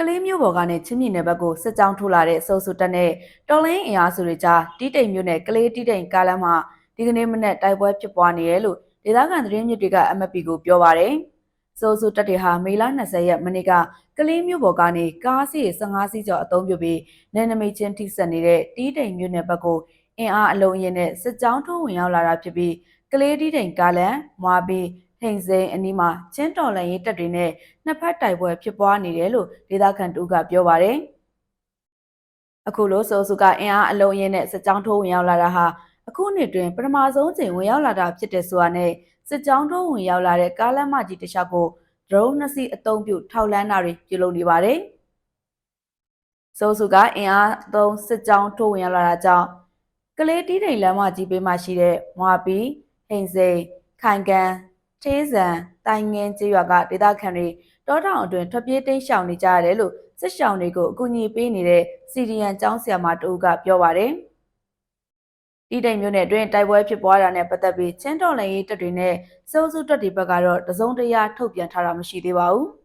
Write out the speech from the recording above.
ကလေးမျိုးပေါ်ကနေချင်းမြင့်နယ်ဘက်ကိုစစ်ကြောင်းထိုးလာတဲ့စိုးစုတက်နဲ့တော်လင်းအင်အားစုတွေကြားတီးတိမ်မျိုးနဲ့ကလေးတီးတိမ်ကားလမ်းမှာဒီကနေ့မနေ့တိုက်ပွဲဖြစ်ပွားနေတယ်လို့ဒေသခံသတင်းမြစ်တွေက MFP ကိုပြောပါရယ်စိုးစုတက်တွေဟာမေလ20ရက်မနေ့ကကလေးမျိုးပေါ်ကနေကားစီး15စီးကျော်အသုံးပြုပြီးနယ်နိမိတ်ချင်းထိစပ်နေတဲ့တီးတိမ်မျိုးနယ်ဘက်ကိုအင်အားအလုံးအရင်နဲ့စစ်ကြောင်းထိုးဝင်ရောက်လာတာဖြစ်ပြီးကလေးတီးတိမ်ကားလမ်းမွာဘီ ထိန်စိန်အနီးမှာချင်းတော်လန်ရေးတပ်တွေနဲ့နှစ်ဖက်တိုက်ပွဲဖြစ်ပွားနေတယ်လို့ဒေသခံတူကပြောပါရယ်အခုလိုဆိုစုကအင်အားအလုံးအရင်နဲ့စစ်ကြောင်းထိုးဝင်ရောက်လာတာဟာအခုနှစ်တွင်ပထမဆုံးချိန်ဝင်ရောက်လာတာဖြစ်တဲ့ဆိုတာနဲ့စစ်ကြောင်းထိုးဝင်ရောက်လာတဲ့ကားလမ်းမကြီးတစ်လျှောက်ကိုဒရုန်းနှစ်စီးအုံပြုထောက်လန်းတာတွေပြုလုပ်နေပါတယ်။ဆိုစုကအင်အားသုံးစစ်ကြောင်းထိုးဝင်ရောက်လာတာကြောင့်ကလေးတီးတိမ်လမ်းမကြီးပေးမှရှိတဲ့မွာပီဟိန်စိန်ခိုင်ကန် သေးစံတိုင်ငင်းကျေးရွာကဒေသခံတွေတောတောင်အတွင်းထွက်ပြေးတိမ်းရှောင်နေကြရတယ်လို့စစ်ရှောင်တွေကိုအကူအညီပေးနေတဲ့စီဒီယန်ကျောင်းဆရာမတူကပြောပါတယ်။တီးတိမ်မျိုးနဲ့အတွင်းတိုက်ပွဲဖြစ်ပွားတာနဲ့ပတ်သက်ပြီးချင်းတော်လည်းရေးတပ်တွေနဲ့စိုးစုတပ်တွေဘက်ကတော့တစုံတရာထုတ်ပြန်ထားတာမရှိသေးပါဘူး။